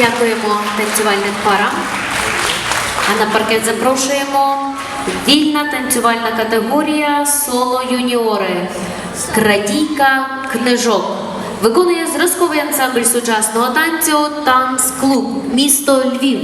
Дякуємо танцювальним парам. А на паркет запрошуємо вільна танцювальна категорія соло юніори Крадійка книжок. Виконує зразковий ансамбль сучасного танцю Танцклуб, місто Львів.